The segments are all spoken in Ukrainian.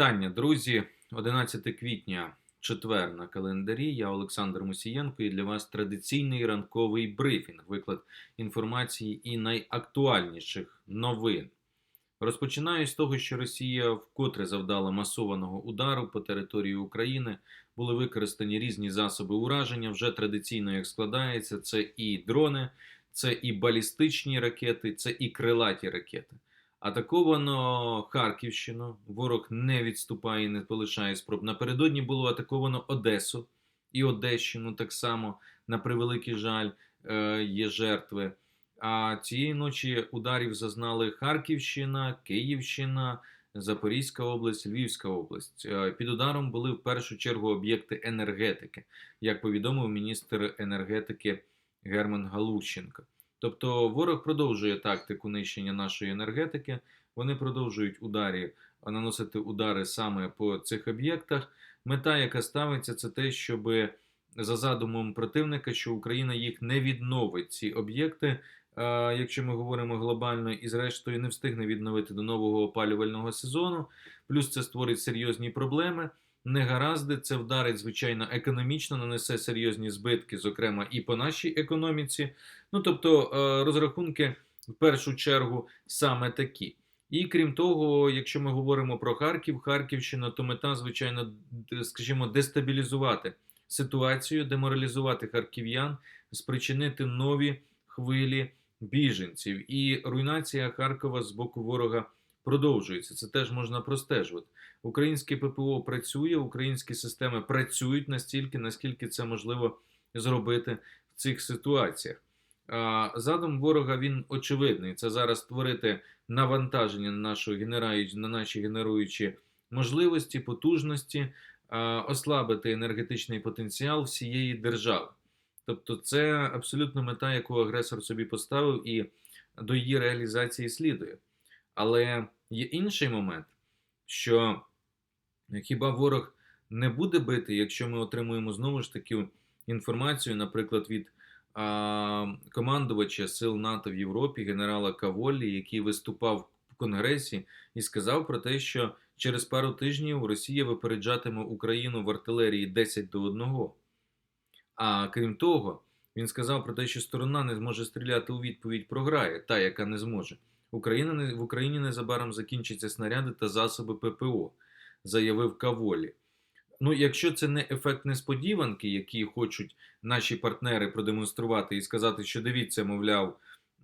Вітання, друзі. 11 квітня, четвер на календарі. Я Олександр Мусієнко і для вас традиційний ранковий брифінг, виклад інформації і найактуальніших новин. Розпочинаю з того, що Росія вкотре завдала масованого удару по території України. Були використані різні засоби ураження. Вже традиційно як складається: це і дрони, це і балістичні ракети, це і крилаті ракети. Атаковано Харківщину. Ворог не відступає, не полишає спроб. Напередодні було атаковано Одесу і Одещину. Так само, на превеликий жаль, е, є жертви. А цієї ночі ударів зазнали Харківщина, Київщина, Запорізька область, Львівська область. Е, Під ударом були в першу чергу об'єкти енергетики, як повідомив міністр енергетики Герман Галущенко. Тобто ворог продовжує тактику нищення нашої енергетики. Вони продовжують ударі наносити удари саме по цих об'єктах. Мета, яка ставиться, це те, щоб за задумом противника, що Україна їх не відновить ці об'єкти. Якщо ми говоримо глобально, і зрештою не встигне відновити до нового опалювального сезону. Плюс це створить серйозні проблеми. Негаразди це вдарить, звичайно, економічно, нанесе серйозні збитки, зокрема і по нашій економіці. Ну тобто е, розрахунки в першу чергу саме такі. І крім того, якщо ми говоримо про Харків, Харківщину, то мета, звичайно, скажімо, дестабілізувати ситуацію, деморалізувати харків'ян, спричинити нові хвилі біженців. І руйнація Харкова з боку ворога продовжується. Це теж можна простежувати. Українське ППО працює, українські системи працюють настільки, наскільки це можливо зробити в цих ситуаціях. А, Задум ворога він очевидний. Це зараз створити навантаження на нашу генераючі, на наші генеруючі можливості, потужності, ослабити енергетичний потенціал всієї держави. Тобто, це абсолютно мета, яку агресор собі поставив, і до її реалізації слідує. Але є інший момент, що хіба ворог не буде бити, якщо ми отримуємо знову ж таки інформацію, наприклад, від а, командувача сил НАТО в Європі, генерала Каволі, який виступав в Конгресі і сказав про те, що через пару тижнів Росія випереджатиме Україну в артилерії 10 до 1. А крім того, він сказав про те, що сторона не зможе стріляти у відповідь програє, та, яка не зможе. Україна не- в Україні незабаром закінчаться снаряди та засоби ППО, заявив Каволі. Ну, якщо це не ефект несподіванки, які хочуть наші партнери продемонструвати і сказати, що дивіться, мовляв,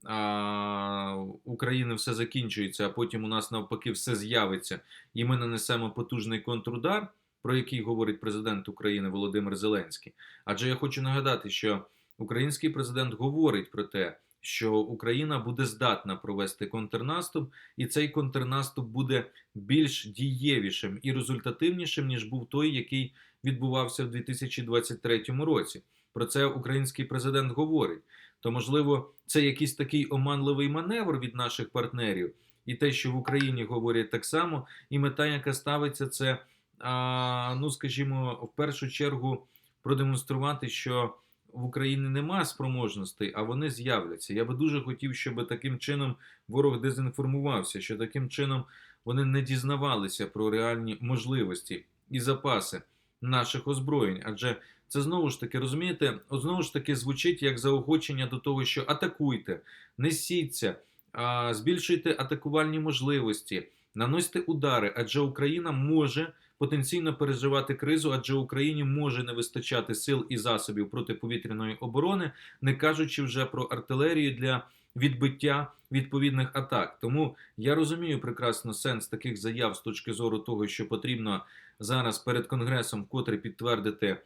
а, України все закінчується, а потім у нас навпаки все з'явиться, і ми нанесемо потужний контрудар, про який говорить президент України Володимир Зеленський. Адже я хочу нагадати, що український президент говорить про те, що Україна буде здатна провести контрнаступ, і цей контрнаступ буде більш дієвішим і результативнішим, ніж був той, який відбувався в 2023 році. Про це український президент говорить. То, можливо, це якийсь такий оманливий маневр від наших партнерів, і те, що в Україні говорять так само, і мета, яка ставиться, це, ну скажімо, в першу чергу продемонструвати, що в Україні нема спроможностей, а вони з'являться. Я би дуже хотів, щоб таким чином ворог дезінформувався, що таким чином вони не дізнавалися про реальні можливості і запаси наших озброєнь. Адже це знову ж таки, розумієте, знову ж таки звучить як заохочення до того, що атакуйте, несіться, збільшуйте атакувальні можливості, наносьте удари, адже Україна може потенційно переживати кризу, адже Україні може не вистачати сил і засобів протиповітряної оборони, не кажучи вже про артилерію для відбиття відповідних атак. Тому я розумію прекрасно сенс таких заяв з точки зору того, що потрібно зараз перед конгресом вкотре підтвердити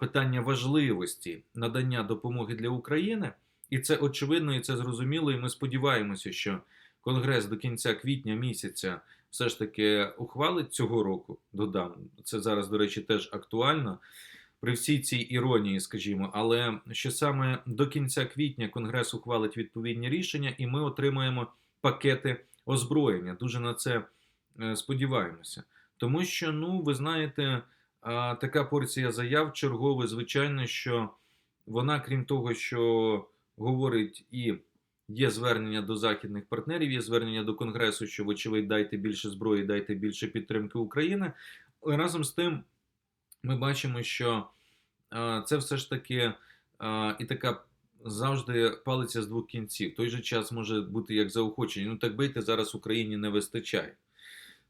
питання важливості надання допомоги для України, і це очевидно, і це зрозуміло. І ми сподіваємося, що конгрес до кінця квітня місяця все ж таки ухвалить цього року. Додам це зараз, до речі, теж актуально. При всій цій іронії, скажімо, але що саме до кінця квітня Конгрес ухвалить відповідні рішення, і ми отримаємо пакети озброєння. Дуже на це е, сподіваємося. Тому що, ну, ви знаєте, така порція заяв чергове, звичайно, що вона, крім того, що говорить і Є звернення до західних партнерів, є звернення до Конгресу, що, вочевидь, дайте більше зброї, дайте більше підтримки України. Але разом з тим ми бачимо, що е, це все ж таки е, і така завжди палиця з двох кінців. В той же час може бути як заохочення. Ну так бийте зараз Україні не вистачає.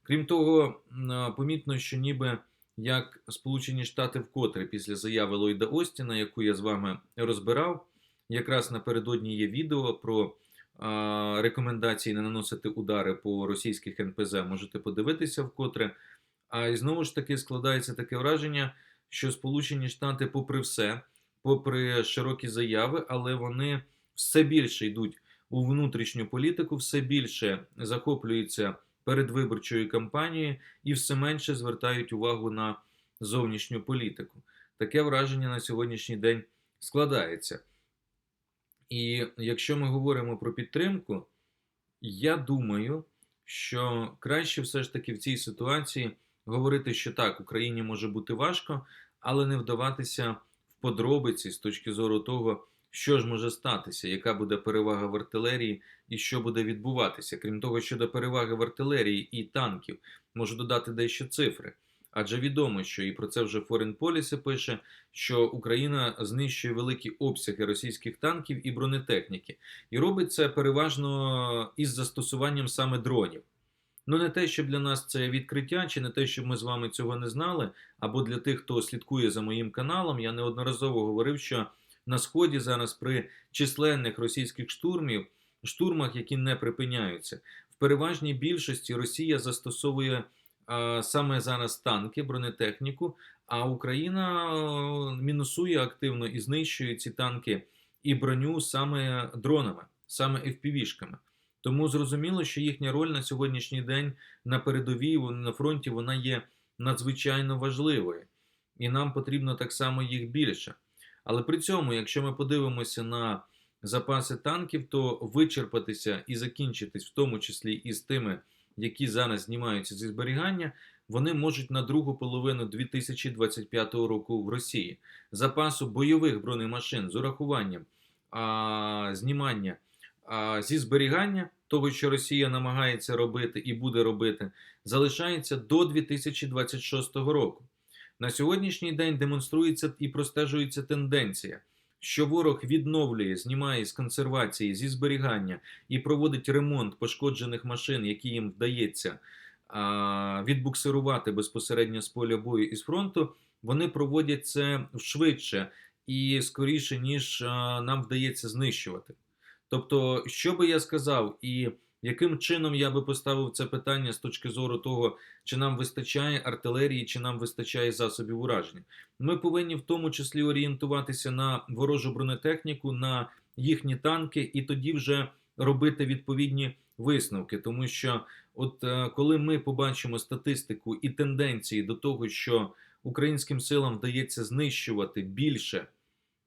Крім того, е, помітно, що ніби як Сполучені Штати вкотре після заяви Ллойда Остіна, яку я з вами розбирав, якраз напередодні є відео про рекомендації не наносити удари по російських НПЗ. Можете подивитися вкотре. А і знову ж таки складається таке враження, що Сполучені Штати, попри все, попри широкі заяви, але вони все більше йдуть у внутрішню політику, все більше захоплюються передвиборчою кампанією і все менше звертають увагу на зовнішню політику. Таке враження на сьогоднішній день складається. І якщо ми говоримо про підтримку, я думаю, що краще все ж таки в цій ситуації говорити, що так, Україні може бути важко, але не вдаватися в подробиці з точки зору того, що ж може статися, яка буде перевага в артилерії і що буде відбуватися. Крім того, щодо переваги в артилерії і танків, можу додати дещо цифри. Адже відомо, що і про це вже Foreign Policy пише, що Україна знищує великі обсяги російських танків і бронетехніки, і робить це переважно із застосуванням саме дронів. Ну, не те, щоб для нас це відкриття, чи не те, щоб ми з вами цього не знали, або для тих, хто слідкує за моїм каналом, я неодноразово говорив, що на сході зараз при численних російських штурмів, штурмах, які не припиняються, в переважній більшості Росія застосовує саме зараз танки, бронетехніку, а Україна мінусує активно і знищує ці танки і броню саме дронами, саме FPV-шками. Тому зрозуміло, що їхня роль на сьогоднішній день на передовій на фронті вона є надзвичайно важливою, і нам потрібно так само їх більше. Але при цьому, якщо ми подивимося на запаси танків, то вичерпатися і закінчитись, в тому числі і з тими, які зараз знімаються зі зберігання, вони можуть на другу половину 2025 року в Росії. Запасу бойових бронемашин з урахуванням а, знімання а, зі зберігання того, що Росія намагається робити і буде робити, залишається до 2026 року. На сьогоднішній день демонструється і простежується тенденція, що ворог відновлює, знімає з консервації, зі зберігання і проводить ремонт пошкоджених машин, які їм вдається відбуксирувати безпосередньо з поля бою і з фронту. Вони проводять це швидше і скоріше, ніж нам вдається знищувати. Тобто, що би я сказав, і яким чином я би поставив це питання з точки зору того, чи нам вистачає артилерії, чи нам вистачає засобів ураження? Ми повинні в тому числі орієнтуватися на ворожу бронетехніку, на їхні танки, і тоді вже робити відповідні висновки. Тому що, от е, коли ми побачимо статистику і тенденції до того, що українським силам вдається знищувати більше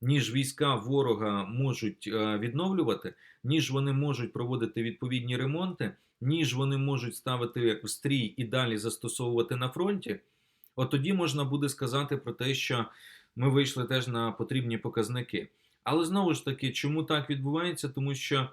ніж війська ворога можуть е, відновлювати, ніж вони можуть проводити відповідні ремонти, ніж вони можуть ставити в стрій і далі застосовувати на фронті, от тоді можна буде сказати про те, що ми вийшли теж на потрібні показники. Але знову ж таки, чому так відбувається? Тому що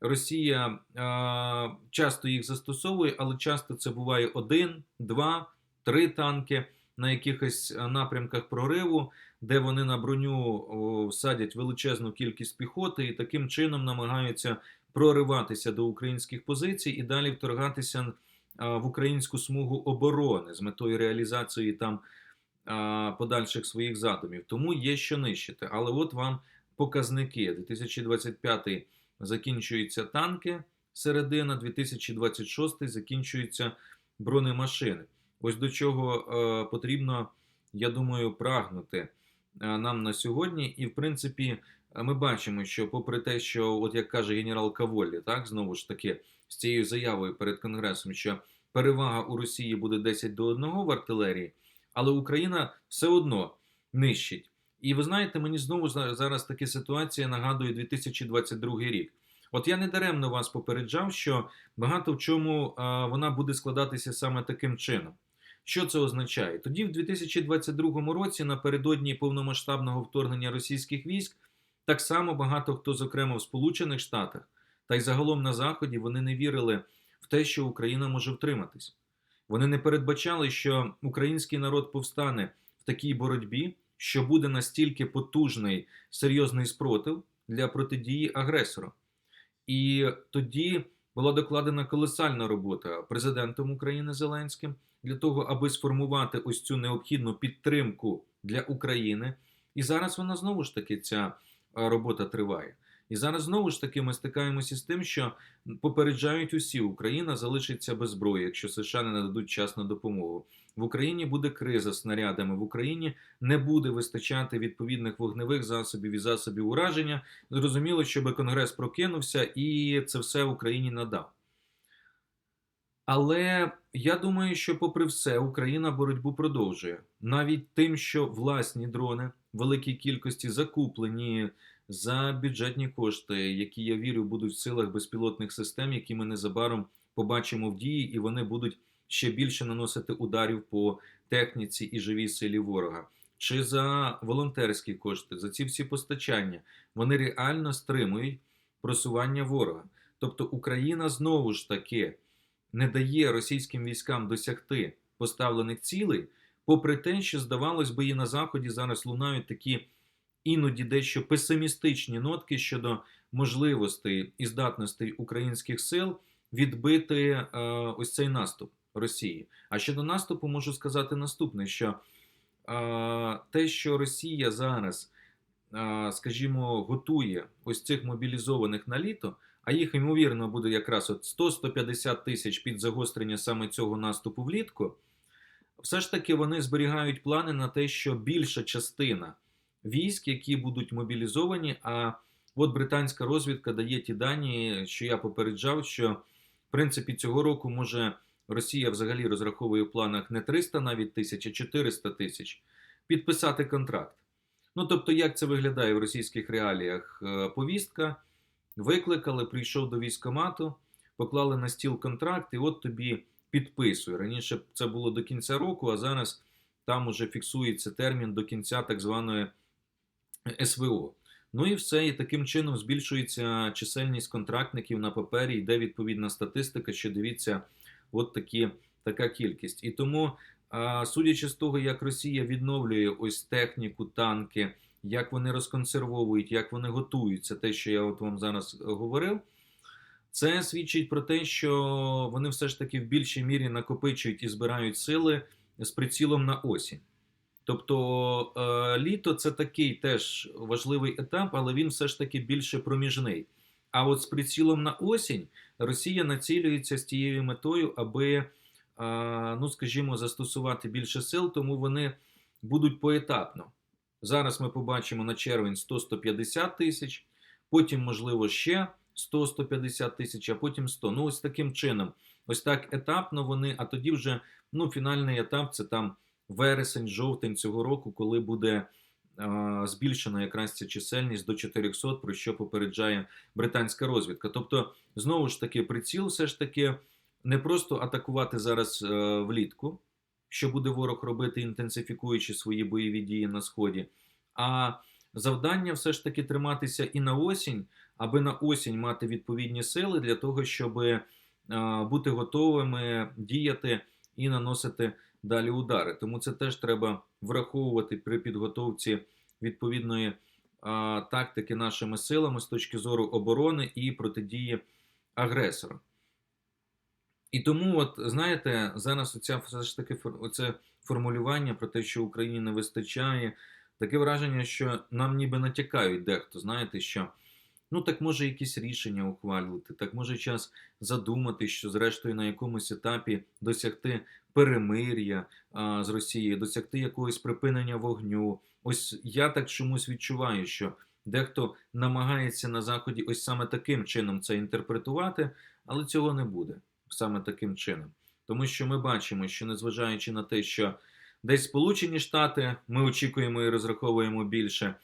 Росія е, часто їх застосовує, але часто це буває один, два, три танки на якихось е, напрямках прориву, де вони на броню всадять величезну кількість піхоти і таким чином намагаються прориватися до українських позицій і далі вторгатися в українську смугу оборони з метою реалізації там подальших своїх задумів. Тому є що нищити. Але от вам показники 2025 закінчуються танки середина, 2026 закінчуються бронемашини. Ось до чого е, потрібно, я думаю, прагнути нам на сьогодні. І, в принципі, ми бачимо, що, попри те, що, от як каже генерал Каволі, так знову ж таки, з цією заявою перед Конгресом, що перевага у Росії буде 10 до 1 в артилерії, але Україна все одно нищить. І ви знаєте, мені знову зараз така ситуація нагадує 2022 рік. От я не даремно вас попереджав, що багато в чому вона буде складатися саме таким чином. Що це означає? Тоді, в 2022 році, напередодні повномасштабного вторгнення російських військ, так само багато хто, зокрема в Сполучених Штатах, та й загалом на Заході вони не вірили в те, що Україна може втриматись. Вони не передбачали, що український народ повстане в такій боротьбі, що буде настільки потужний серйозний спротив для протидії агресору. І тоді була докладена колосальна робота президентом України Зеленським для того, аби сформувати ось цю необхідну підтримку для України. І зараз вона знову ж таки ця робота триває. І зараз знову ж таки ми стикаємося з тим, що попереджають усі, Україна залишиться без зброї, якщо США не нададуть часну допомогу. В Україні буде криза снарядами. В Україні не буде вистачати відповідних вогневих засобів і засобів ураження. Зрозуміло, щоб Конгрес прокинувся і це все Україні надав. Але я думаю, що, попри все, Україна боротьбу продовжує навіть тим, що власні дрони в великій кількості закуплені за бюджетні кошти, які я вірю будуть в силах безпілотних систем, які ми незабаром побачимо в дії, і вони будуть ще більше наносити ударів по техніці і живій силі ворога. Чи за волонтерські кошти, за ці всі постачання, вони реально стримують просування ворога. Тобто Україна знову ж таки не дає російським військам досягти поставлених цілей, попри те, що здавалось би, і на заході зараз лунають такі іноді дещо песимістичні нотки щодо можливостей і здатностей українських сил відбити е, ось цей наступ Росії. А щодо наступу, можу сказати наступне: що е, те, що Росія зараз, е, скажімо, готує ось цих мобілізованих на літо. А їх ймовірно буде якраз от 100-150 тисяч під загострення саме цього наступу влітку. Все ж таки вони зберігають плани на те, що більша частина військ, які будуть мобілізовані. А от британська розвідка дає ті дані, що я попереджав, що в принципі цього року може Росія взагалі розраховує в планах не 300 навіть тисяч, а 400 тисяч підписати контракт. Ну тобто, як це виглядає в російських реаліях? Е, Повістка. Викликали, прийшов до військомату, поклали на стіл контракт, і от тобі підписує. Раніше це було до кінця року, а зараз там уже фіксується термін до кінця так званої СВО. Ну і все, і таким чином збільшується чисельність контрактників на папері, йде відповідна статистика, що дивіться, от такі, така кількість. І тому, судячи з того, як Росія відновлює ось техніку, танки як вони розконсервовують, як вони готуються, те, що я от вам зараз говорив, це свідчить про те, що вони все ж таки в більшій мірі накопичують і збирають сили з прицілом на осінь. Тобто е, літо це такий теж важливий етап, але він все ж таки більше проміжний. А от з прицілом на осінь Росія націлюється з тією метою, аби, е, ну скажімо, застосувати більше сил, тому вони будуть поетапно. Зараз ми побачимо на червень 100-150 тисяч, потім, можливо, ще 100-150 тисяч, а потім 100. Ну, ось таким чином. Ось так етапно вони, а тоді вже ну, фінальний етап це там вересень, жовтень цього року, коли буде а, збільшена якраз ця чисельність до 400, про що попереджає британська розвідка. Тобто, знову ж таки, приціл все ж таки не просто атакувати зараз а, влітку що буде ворог робити, інтенсифікуючи свої бойові дії на сході. А завдання все ж таки триматися і на осінь, аби на осінь мати відповідні сили для того, щоб бути готовими діяти і наносити далі удари. Тому це теж треба враховувати при підготовці відповідної тактики нашими силами з точки зору оборони і протидії агресору. І тому, от знаєте, зараз оця все ж таки оце формулювання про те, що Україні не вистачає, таке враження, що нам ніби натякають дехто, знаєте, що ну так може якісь рішення ухвалювати, так може час задумати, що зрештою на якомусь етапі досягти перемир'я з Росією, досягти якогось припинення вогню. Ось я так чомусь відчуваю, що дехто намагається на заході ось саме таким чином це інтерпретувати, але цього не буде саме таким чином. Тому що ми бачимо, що незважаючи на те, що десь Сполучені Штати ми очікуємо і розраховуємо більше,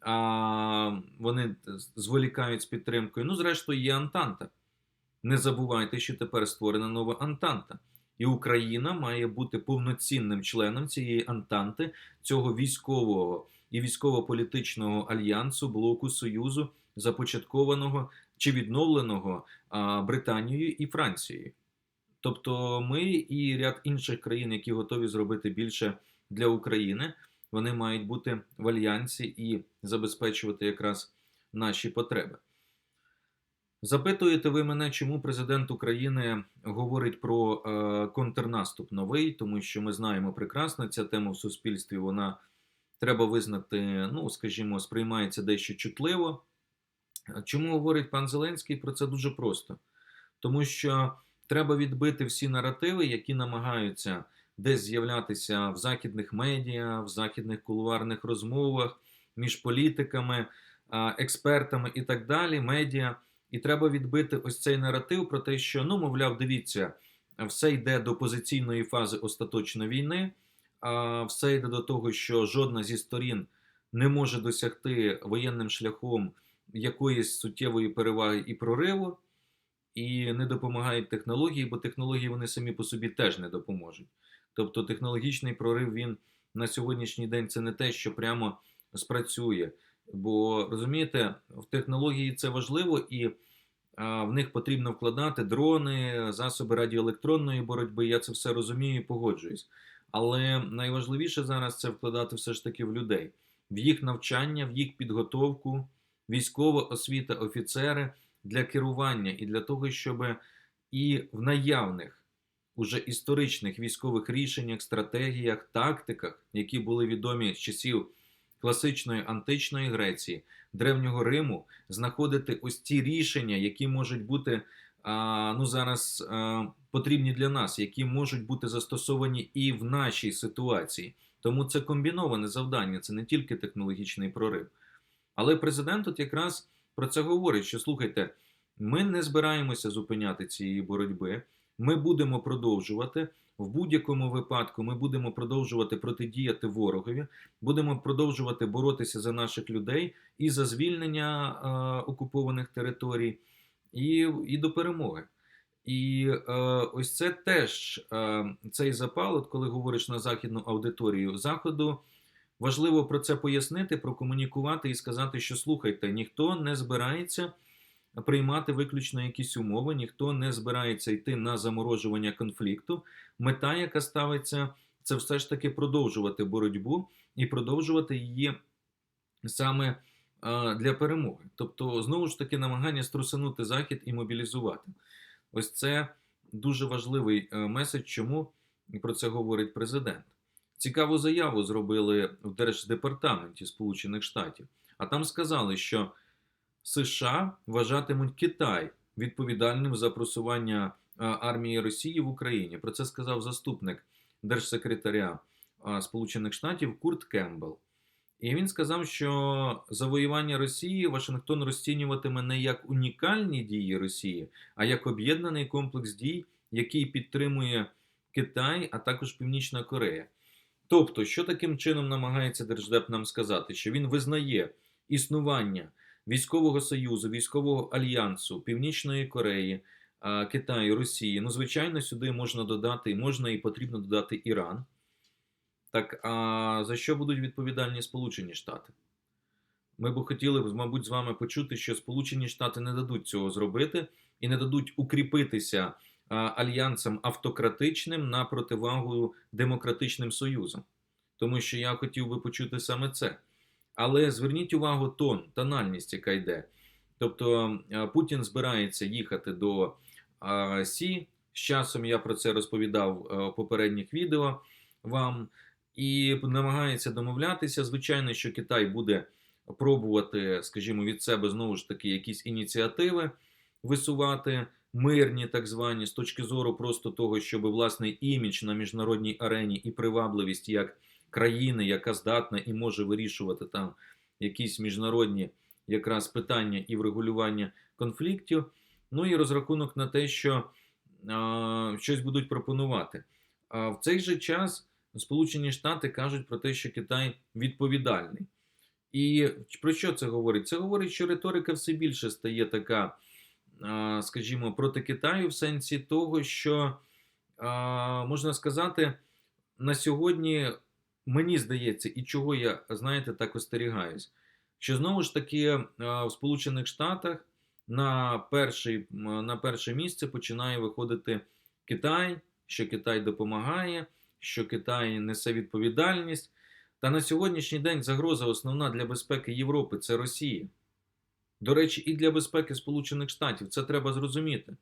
а вони зволікають з підтримкою. Ну, зрештою, є Антанта. Не забувайте, що тепер створена нова Антанта. І Україна має бути повноцінним членом цієї Антанти, цього військового і військово-політичного альянсу, блоку Союзу, започаткованого чи відновленого Британією і Францією. Тобто ми і ряд інших країн, які готові зробити більше для України, вони мають бути в альянсі і забезпечувати якраз наші потреби. Запитуєте ви мене, чому президент України говорить про е, контрнаступ новий, тому що ми знаємо прекрасно, ця тема в суспільстві вона треба визнати, ну скажімо, сприймається дещо чутливо. Чому говорить пан Зеленський про це дуже просто? Тому що треба відбити всі наративи, які намагаються десь з'являтися в західних медіа, в західних кулуарних розмовах між політиками, експертами і так далі, медіа. І треба відбити ось цей наратив про те, що, ну, мовляв, дивіться, все йде до позиційної фази остаточної війни, все йде до того, що жодна зі сторін не може досягти воєнним шляхом якоїсь суттєвої переваги і прориву, і не допомагають технології, бо технології вони самі по собі теж не допоможуть. Тобто технологічний прорив він на сьогоднішній день це не те, що прямо спрацює. Бо розумієте, в технології це важливо, і а, в них потрібно вкладати дрони, засоби радіоелектронної боротьби. Я це все розумію і погоджуюсь. Але найважливіше зараз це вкладати все ж таки в людей, в їх навчання, в їх підготовку, військова освіта, офіцери для керування і для того, щоб і в наявних уже історичних військових рішеннях, стратегіях, тактиках, які були відомі з часів класичної античної Греції, Древнього Риму, знаходити ось ті рішення, які можуть бути ну зараз потрібні для нас, які можуть бути застосовані і в нашій ситуації. Тому це комбіноване завдання, це не тільки технологічний прорив. Але президент тут якраз про це говорить: що слухайте, ми не збираємося зупиняти цієї боротьби. Ми будемо продовжувати. В будь-якому випадку ми будемо продовжувати протидіяти ворогові, будемо продовжувати боротися за наших людей і за звільнення е, окупованих територій, і, і до перемоги. І е, ось це теж е, цей запал, от коли говориш на західну аудиторію заходу, важливо про це пояснити, прокомунікувати і сказати, що слухайте, ніхто не збирається приймати виключно якісь умови, ніхто не збирається йти на заморожування конфлікту. Мета, яка ставиться, це все ж таки продовжувати боротьбу і продовжувати її саме для перемоги. Тобто, знову ж таки, намагання струсанути захід і мобілізувати. Ось це дуже важливий е, меседж, чому про це говорить президент. Цікаву заяву зробили в Держдепартаменті Сполучених Штатів, а там сказали, що США вважатимуть Китай відповідальним за просування армії Росії в Україні. Про це сказав заступник держсекретаря Сполучених Штатів Курт Кембл. І він сказав, що завоювання Росії Вашингтон розцінюватиме не як унікальні дії Росії, а як об'єднаний комплекс дій, який підтримує Китай, а також Північна Корея. Тобто, що таким чином намагається Держдеп нам сказати, що він визнає існування військового союзу, військового альянсу Північної Кореї, Китаю, Росії. Ну, звичайно, сюди можна додати, можна і потрібно додати Іран. Так а за що будуть відповідальні Сполучені Штати? Ми б хотіли, мабуть, з вами почути, що Сполучені Штати не дадуть цього зробити і не дадуть укріпитися альянсам автократичним на противагу демократичним союзам. Тому що я хотів би почути саме це. Але зверніть увагу тон, тональність, яка йде. Тобто Путін збирається їхати до Сі. З часом я про це розповідав в попередніх відео вам. І намагається домовлятися. Звичайно, що Китай буде пробувати, скажімо, від себе знову ж таки якісь ініціативи висувати, мирні, так звані, з точки зору просто того, щоб власний імідж на міжнародній арені і привабливість як країни, яка здатна і може вирішувати там якісь міжнародні якраз питання і врегулювання конфліктів. Ну і розрахунок на те, що а, щось будуть пропонувати. А в цей же час Сполучені Штати кажуть про те, що Китай відповідальний. І про що це говорить? Це говорить, що риторика все більше стає така, скажімо, проти Китаю в сенсі того, що можна сказати, на сьогодні мені здається, і чого я, знаєте, так остерігаюсь, що знову ж таки в Сполучених Штатах на, перший, на перше місце починає виходити Китай, що Китай допомагає, що Китай несе відповідальність. Та на сьогоднішній день загроза основна для безпеки Європи це Росія. До речі, і для безпеки Сполучених Штатів це треба зрозуміти.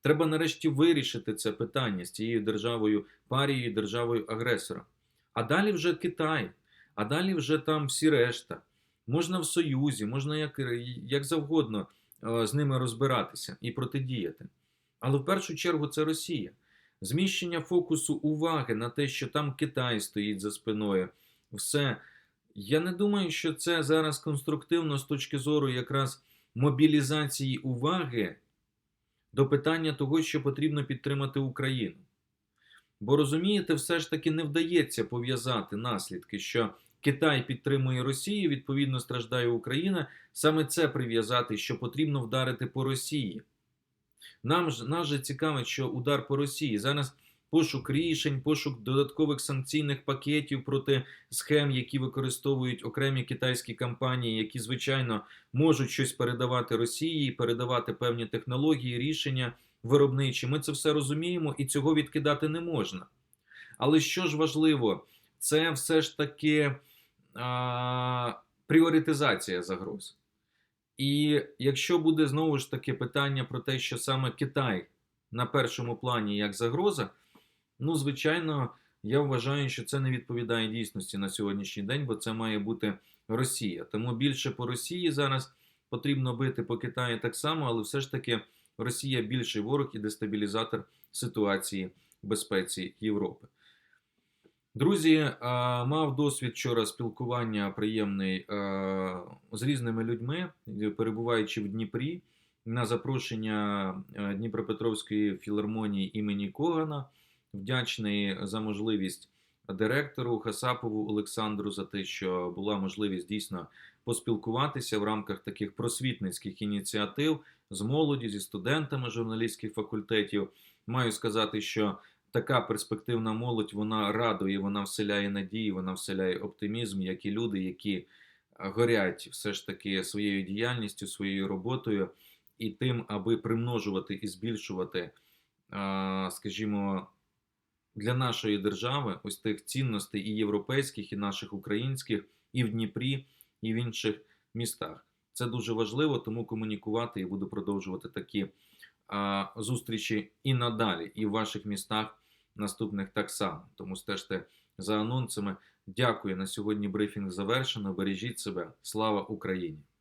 Треба нарешті вирішити це питання з цією державою парією, державою агресора. А далі вже Китай, а далі вже там всі решта. Можна в Союзі, можна як, як завгодно е, з ними розбиратися і протидіяти. Але в першу чергу це Росія. Зміщення фокусу уваги на те, що там Китай стоїть за спиною. Все. Я не думаю, що це зараз конструктивно з точки зору якраз мобілізації уваги до питання того, що потрібно підтримати Україну. Бо розумієте, все ж таки не вдається пов'язати наслідки, що Китай підтримує Росію, відповідно страждає Україна. Саме це прив'язати, що потрібно вдарити по Росії. Нам ж нас же цікавить, що удар по Росії. Зараз пошук рішень, пошук додаткових санкційних пакетів проти схем, які використовують окремі китайські компанії, які, звичайно, можуть щось передавати Росії, передавати певні технології, рішення виробничі. Ми це все розуміємо і цього відкидати не можна. Але що ж важливо, це все ж таки а, пріоритизація загроз. І якщо буде знову ж таки питання про те, що саме Китай на першому плані як загроза, ну, звичайно, я вважаю, що це не відповідає дійсності на сьогоднішній день, бо це має бути Росія. Тому більше по Росії зараз потрібно бити по Китаю так само, але все ж таки Росія більший ворог і дестабілізатор ситуації в безпеці Європи. Друзі, мав досвід вчора спілкування приємний з різними людьми, перебуваючи в Дніпрі на запрошення Дніпропетровської філармонії імені Когана. Вдячний за можливість директору Хасапову Олександру за те, що була можливість дійсно поспілкуватися в рамках таких просвітницьких ініціатив з молоді, зі студентами журналістських факультетів. Маю сказати, що така перспективна молодь вона радує, вона вселяє надії, вона вселяє оптимізм, як і люди, які горять все ж таки своєю діяльністю, своєю роботою і тим, аби примножувати і збільшувати, скажімо, для нашої держави ось тих цінностей і європейських, і наших українських, і в Дніпрі, і в інших містах. Це дуже важливо, тому комунікувати і буду продовжувати такі а, зустрічі і надалі, і в ваших містах наступних так само. Тому стежте за анонсами. Дякую на сьогодні. Брифінг завершено. Бережіть себе. Слава Україні!